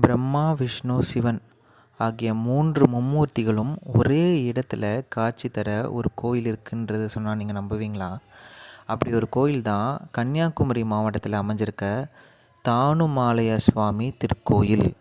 பிரம்மா விஷ்ணு சிவன் ஆகிய மூன்று மும்மூர்த்திகளும் ஒரே இடத்துல காட்சி தர ஒரு கோயில் இருக்குன்றதை சொன்னால் நீங்கள் நம்புவீங்களா? அப்படி ஒரு கோயில் தான் கன்னியாகுமரி மாவட்டத்தில் அமைஞ்சிருக்க தானுமாலய சுவாமி திருக்கோயில்.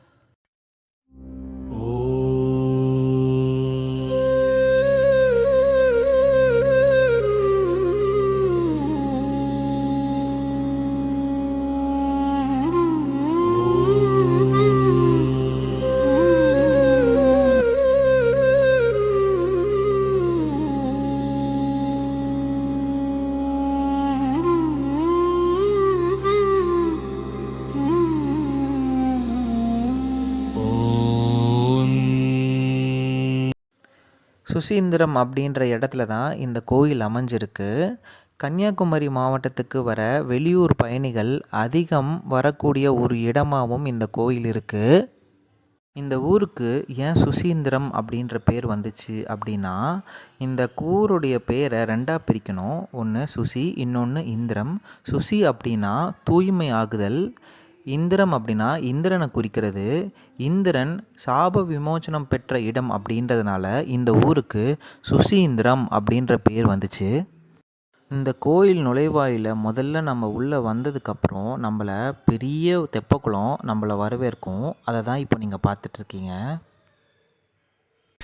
சுசீந்திரம் அப்படின்ற இடத்துல தான் இந்த கோயில் அமைஞ்சிருக்கு. கன்னியாகுமரி மாவட்டத்துக்கு வர வெளியூர் பயணிகள் அதிகம் வரக்கூடிய ஒரு இடமாகவும் இந்த கோயில் இருக்குது இந்த ஊருக்கு ஏன் சுசீந்திரம் அப்படின்ற பேர் வந்துச்சு அப்படின்னா இந்த ஊருடைய பேரை ரெண்டாக பிரிக்கணும். ஒன்று சுசி இன்னொன்று இந்திரம். சுசி அப்படின்னா தூய்மை ஆகுதல் இந்திரம் அப்படின்னா இந்திரனை குறிக்கிறது. இந்திரன் சாப விமோச்சனம் பெற்ற இடம் அப்படின்றதுனால இந்த ஊருக்கு சுசீந்திரம் அப்படின்ற பேர் வந்துச்சு. இந்த கோயில் நுழைவாயில் முதல்ல நம்ம உள்ளே வந்ததுக்கப்புறம் நம்மளை பெரிய தெப்பக்குளம் நம்மளை வரவேற்கும். அதை தான் இப்போ நீங்கள் பார்த்துட்ருக்கீங்க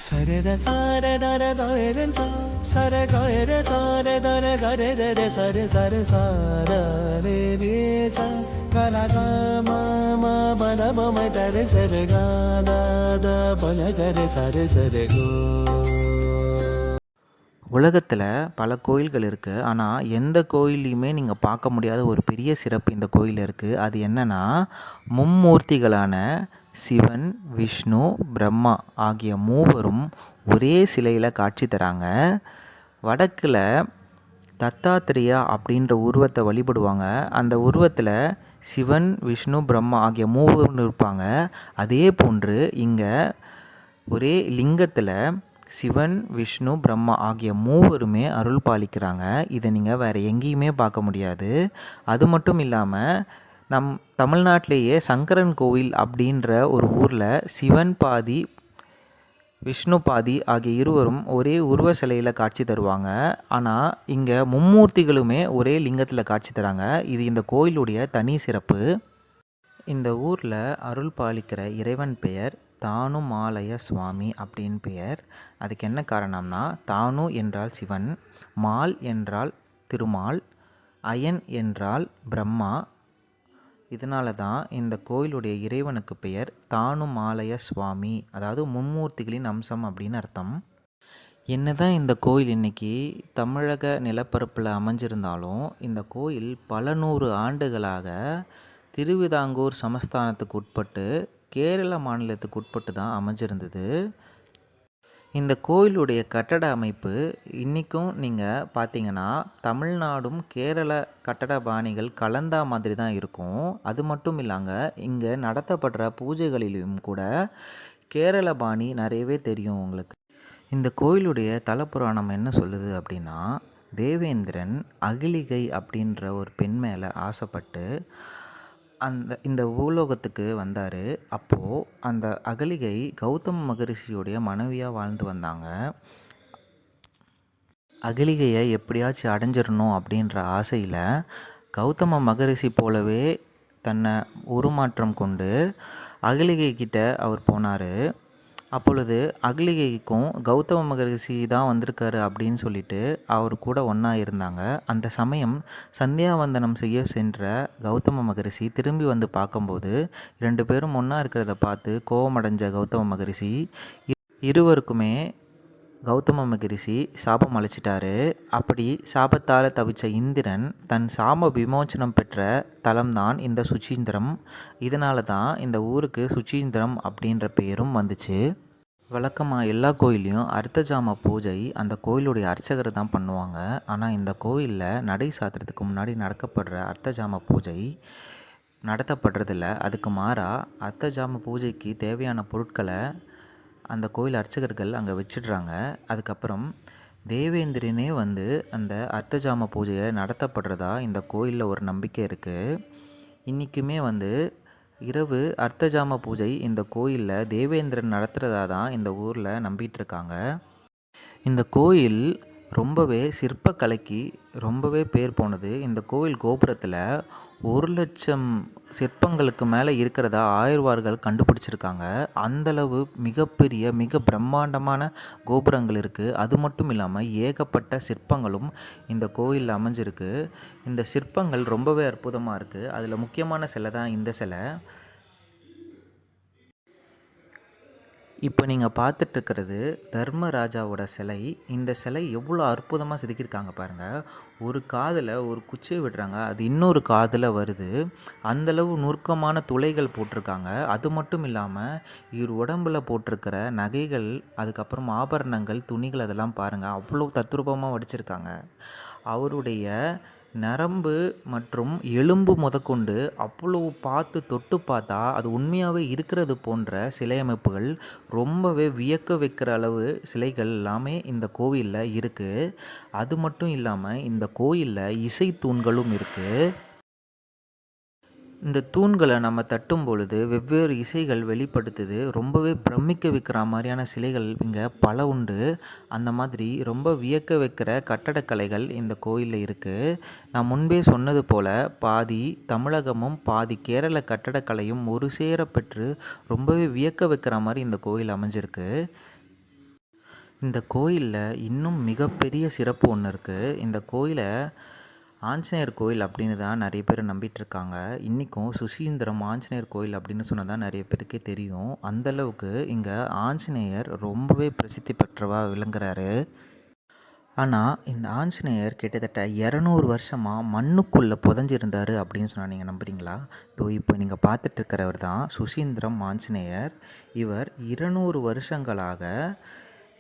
சரத சார தர தர சா சர கர சார தர கர தர சர சர சார ரே ரே சா க ம தர சர க த த பல சர சர சர கோ. உலகத்தில் பல கோயில்கள் இருக்குது ஆனால் எந்த கோயில்லையுமே நீங்கள் பார்க்க முடியாத ஒரு பெரிய சிறப்பு இந்த கோயில் இருக்குது அது என்னென்னா மும்மூர்த்திகளான சிவன் விஷ்ணு பிரம்மா ஆகிய மூவரும் ஒரே சிலையில் காட்சி தராங்க. வடக்கில் தத்தாத்திரியா அப்படின்ற உருவத்தை வழிபடுவாங்க. அந்த உருவத்தில் சிவன் விஷ்ணு பிரம்மா ஆகிய மூவரும் இருப்பாங்க. அதே போன்று இங்கே ஒரே லிங்கத்தில் சிவன் விஷ்ணு பிரம்மா ஆகிய மூவருமே அருள் பாலிக்கிறாங்க. இதை நீங்கள் வேறு எங்கேயுமே பார்க்க முடியாது. அது மட்டும் இல்லாமல் நம் தமிழ்நாட்டிலேயே சங்கரன் கோவில் அப்படின்ற ஒரு ஊரில் சிவன் பாதி விஷ்ணு பாதி ஆகிய இருவரும் ஒரே உருவ சிலையில் காட்சி தருவாங்க. ஆனால் இங்கே மும்மூர்த்திகளுமே ஒரே லிங்கத்தில் காட்சி தராங்க. இது இந்த கோயிலுடைய தனி சிறப்பு. இந்த ஊரில் அருள் பாலிக்கிற இறைவன் பெயர் தானுமாலய சுவாமி அப்படின்னு பெயர். அதுக்கு என்ன காரணம்னா தானு என்றால் சிவன் மால் என்றால் திருமால் அயன் என்றால் பிரம்மா இதனால தான் இந்த கோயிலுடைய இறைவனுக்கு பெயர் தானுமாலய சுவாமி அதாவது மும்மூர்த்திகளின் அம்சம் அப்படின்னு அர்த்தம். என்னதான் இந்த கோயில் இன்னைக்கு தமிழக நிலப்பரப்பில் அமைஞ்சிருந்தாலும் இந்த கோயில் பல நூறு ஆண்டுகளாக திருவிதாங்கூர் சமஸ்தானத்துக்கு உட்பட்டு கேரள மாநிலத்துக்கு உட்பட்டு தான் அமைஞ்சிருந்தது. இந்த கோயிலுடைய கட்டட அமைப்பு இன்றைக்கும் நீங்கள் பார்த்தீங்கன்னா தமிழ்நாடும் கேரள கட்டட பாணிகள் கலந்தா மாதிரி தான் இருக்கும். அது மட்டும் இல்லாங்க இங்கே நடத்தப்படுற பூஜைகளிலும் கூட கேரள பாணி நிறையவே தெரியும் உங்களுக்கு. இந்த கோயிலுடைய தலப்புராணம் என்ன சொல்லுது அப்படின்னா தேவேந்திரன் அகிலிகை அப்படின்ற ஒரு பெண் மேலே ஆசைப்பட்டு அந்த இந்த பூலோகத்துக்கு வந்தார். அப்போது அந்த அகலிகை கௌதம் மகரிஷியுடைய மனைவியாக வாழ்ந்து வந்தாங்க. அகலிகையை எப்படியாச்சும் அடைஞ்சிடணும் அப்படின்ற ஆசையில் கௌதம மகரிஷி போலவே தன்னை உருமாற்றம் கொண்டு அகலிகை கிட்ட அவர் போனார். அப்பொழுது அகலிகைக்கும் கௌதம மகரிஷி தான் வந்திருக்காரு அப்படின்னு சொல்லிட்டு அவர் கூட ஒன்றா இருந்தாங்க. அந்த சமயம் சந்தியாவந்தனம் செய்ய சென்ற கௌதம மகரிஷி திரும்பி வந்து பார்க்கும்போது ரெண்டு பேரும் ஒன்றா இருக்கிறத பார்த்து கோபமடைஞ்ச கௌதம மகரிஷி இ- இருவருக்குமே கௌதம மகரிஷி சாபம் அழைச்சிட்டாரு அப்படி சாபத்தால் தவிச்ச இந்திரன் தன் சாப விமோச்சனம் பெற்ற தலம்தான் இந்த சுச்சீந்திரம். இதனால தான் இந்த ஊருக்கு சுச்சீந்திரம் அப்படின்ற பேரும் வந்துச்சு. வழக்கமாக எல்லா கோயிலையும் அர்த்தஜாம பூஜை அந்த கோயிலுடைய அர்ச்சகர் தான் பண்ணுவாங்க. ஆனால் இந்த கோயிலில் நடை சாத்துறதுக்கு முன்னாடி நடக்கப்படுற அர்த்த ஜாம பூஜை நடத்தப்படுறதில்ல. அதுக்கு மாறாக அர்த்தஜாம பூஜைக்கு தேவையான பொருட்களை அந்த கோயில் அர்ச்சகர்கள் அங்கே வச்சிடுறாங்க. அதுக்கப்புறம் தேவேந்திரனே வந்து அந்த அர்த்தஜாம பூஜையை நடத்தப்படுறதா இந்த கோயிலில் ஒரு நம்பிக்கை இருக்குது இன்றைக்குமே வந்து இரவு அர்த்தஜாம பூஜை இந்த கோயிலில் தேவேந்திரன் நடத்துகிறதா தான் இந்த ஊரில் நம்பிட்டு இருக்காங்க. இந்த கோயில் ரொம்பவே சிற்பக்கலைக்கு ரொம்பவே பேர் போனது. இந்த கோவில் கோபுரத்தில் ஒரு லட்சம் சிற்பங்களுக்கு மேலே இருக்கிறதா ஆயர்வார்கள் கண்டுபிடிச்சிருக்காங்க. அந்தளவு மிகப்பெரிய மிக பிரம்மாண்டமான கோபுரங்கள் இருக்குது அது மட்டும் இல்லாமல் ஏகப்பட்ட சிற்பங்களும் இந்த கோயிலில் அமைஞ்சிருக்கு. இந்த சிற்பங்கள் ரொம்பவே அற்புதமாக இருக்குது அதில் முக்கியமான சிலை தான் இந்த சிலை. இப்போ நீங்கள் பார்த்துட்ருக்கிறது தர்மராஜாவோட சிலை. இந்த சிலை எவ்வளோ அற்புதமாக செதுக்கியிருக்காங்க பாருங்கள் ஒரு காதில் ஒரு குச்சியை விடுறாங்க. அது இன்னொரு காதில் வருது. அந்தளவு நுணுக்கமான துளைகள் போட்டிருக்காங்க. அது மட்டும் இல்லாமல் இவர் உடம்புல போட்டிருக்கிற நகைகள் அதுக்கப்புறம் ஆபரணங்கள் துணிகள் அதெல்லாம் பாருங்கள் அவ்வளோ தத்ரூபமாக வடிச்சிருக்காங்க. அவருடைய நரம்பு மற்றும் எலும்பு முதற்கொண்டு அவ்வளவு பார்த்து தொட்டு பார்த்தா அது உண்மையாகவே இருக்கிறது போன்ற சிலை அமைப்புகள் ரொம்பவே வியக்க வைக்கிற அளவு சிலைகள் எல்லாமே இந்த கோவிலில் இருக்குது அது மட்டும் இல்லாமல் இந்த கோயிலில் இசை தூண்களும் இருக்குது இந்த தூண்களை நம்ம தட்டும் பொழுது வெவ்வேறு இசைகள் வெளிப்படுத்துது. ரொம்பவே பிரமிக்க வைக்கிற மாதிரியான சிலைகள் இங்கே பல உண்டு. அந்த மாதிரி ரொம்ப வியக்க வைக்கிற கட்டடக்கலைகள் இந்த கோயிலில் இருக்குது நான் முன்பே சொன்னது போல் பாதி தமிழகமும் பாதி கேரள கட்டடக்கலையும் ஒரு சேர பெற்று ரொம்பவே வியக்க வைக்கிற மாதிரி இந்த கோயில் அமைஞ்சிருக்கு. இந்த கோயிலில் இன்னும் மிகப்பெரிய சிறப்பு ஒன்று இருக்குது இந்த கோயிலை ஆஞ்சநேயர் கோயில் அப்படின்னு தான் நிறைய பேர் நம்பிட்டு இருக்காங்க இன்றைக்கும் சுசீந்திரம் ஆஞ்சநேயர் கோயில் அப்படின்னு சொன்னால் தான் நிறைய பேருக்கே தெரியும். அந்தளவுக்கு இங்கே ஆஞ்சநேயர் ரொம்பவே பிரசித்தி பெற்றவா விளங்குறாரு. ஆனால் இந்த ஆஞ்சநேயர் கிட்டத்தட்ட இரநூறு வருஷமாக மண்ணுக்குள்ளே புதஞ்சிருந்தார் அப்படின்னு சொன்னால் நீங்கள் நம்புறீங்களா? தோ இப்போ நீங்கள் பார்த்துட்டு இருக்கிறவர் தான் சுசீந்திரம் ஆஞ்சநேயர். இவர் இருநூறு வருஷங்களாக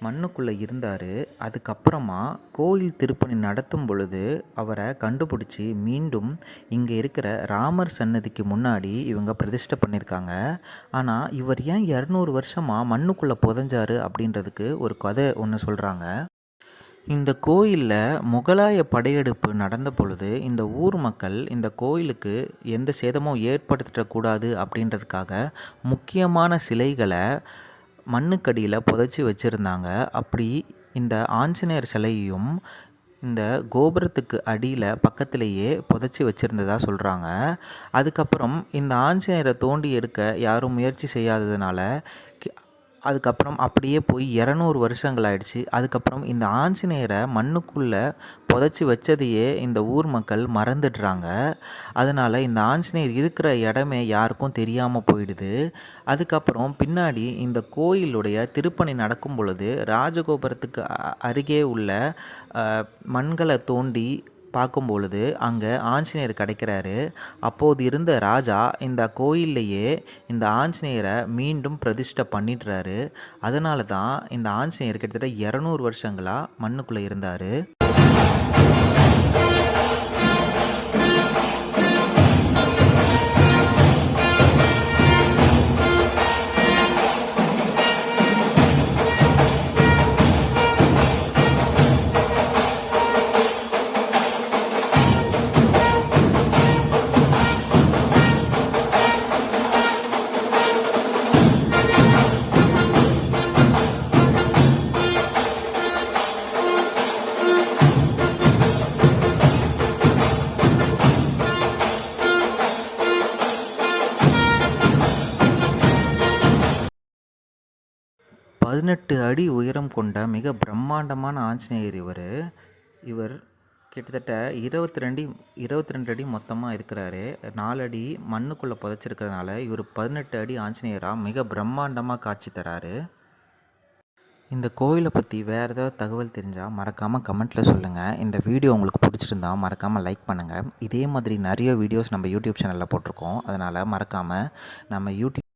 மண்ணுக்குள்ளே இருந்தார். அதுக்கப்புறமா கோயில் திருப்பணி நடத்தும் பொழுது அவரை கண்டுபிடிச்சி மீண்டும் இங்கே இருக்கிற ராமர் சன்னதிக்கு முன்னாடி இவங்க பிரதிஷ்டை பண்ணியிருக்காங்க ஆனால் இவர் ஏன் இரநூறு வருஷமாக மண்ணுக்குள்ளே புதஞ்சாரு அப்படின்றதுக்கு ஒரு கதை ஒன்று சொல்கிறாங்க இந்த கோயிலில் முகலாய படையெடுப்பு நடந்த பொழுது இந்த ஊர் மக்கள் இந்த கோயிலுக்கு எந்த சேதமும் ஏற்படுத்திடக்கூடாது அப்படின்றதுக்காக முக்கியமான சிலைகளை மண்ணுக்கடியில் புதைச்சி வச்சுருந்தாங்க. அப்படி இந்த ஆஞ்சநேயர் சிலையையும் இந்த கோபுரத்துக்கு அடியில் பக்கத்திலேயே புதைச்சி வச்சுருந்ததாக சொல்கிறாங்க அதுக்கப்புறம் இந்த ஆஞ்சநேயரை தோண்டி எடுக்க யாரும் முயற்சி செய்யாததுனால அதுக்கப்புறம் அப்படியே போய் இரநூறு வருஷங்கள் ஆயிடுச்சு அதுக்கப்புறம் இந்த ஆஞ்சநேயரை மண்ணுக்குள்ளே புதைச்சி வச்சதையே இந்த ஊர் மக்கள் மறந்துடுறாங்க. அதனால் இந்த ஆஞ்சநேயர் இருக்கிற இடமே யாருக்கும் தெரியாமல் போயிடுது. அதுக்கப்புறம் பின்னாடி இந்த கோயிலுடைய திருப்பணி நடக்கும் பொழுது ராஜகோபுரத்துக்கு அருகே உள்ள மண்களை தோண்டி பார்க்கும் பொழுது அங்கே ஆஞ்சநேயர் கிடைக்கிறாரு. அப்போது இருந்த ராஜா இந்த கோயில்லையே இந்த ஆஞ்சநேயரை மீண்டும் பிரதிஷ்டை பண்ணிடுறாரு. அதனால தான் இந்த ஆஞ்சநேயர் கிட்டத்தட்ட இரநூறு வருஷங்களாக மண்ணுக்குள்ளே இருந்தார். பதினெட்டு அடி உயரம் கொண்ட மிக பிரம்மாண்டமான ஆஞ்சநேயர் இவர். இவர் கிட்டத்தட்ட இருபத்தி ரெண்டு இருபத்தி ரெண்டு அடி மொத்தமாக இருக்கிறாரு. நாலு அடி மண்ணுக்குள்ளே புதைச்சிருக்கிறதுனால இவர் பதினெட்டு அடி ஆஞ்சநேயராக மிக பிரம்மாண்டமாக காட்சி தராரு. இந்த கோயிலை பற்றி வேறு ஏதாவது தகவல் தெரிஞ்சால் மறக்காமல் கமெண்ட்டில் சொல்லுங்கள் இந்த வீடியோ உங்களுக்கு பிடிச்சிருந்தா மறக்காமல் லைக் பண்ணுங்கள் இதே மாதிரி நிறைய வீடியோஸ் நம்ம யூடியூப் சேனலில் போட்டிருக்கோம். அதனால் மறக்காமல் நம்ம யூடியூப்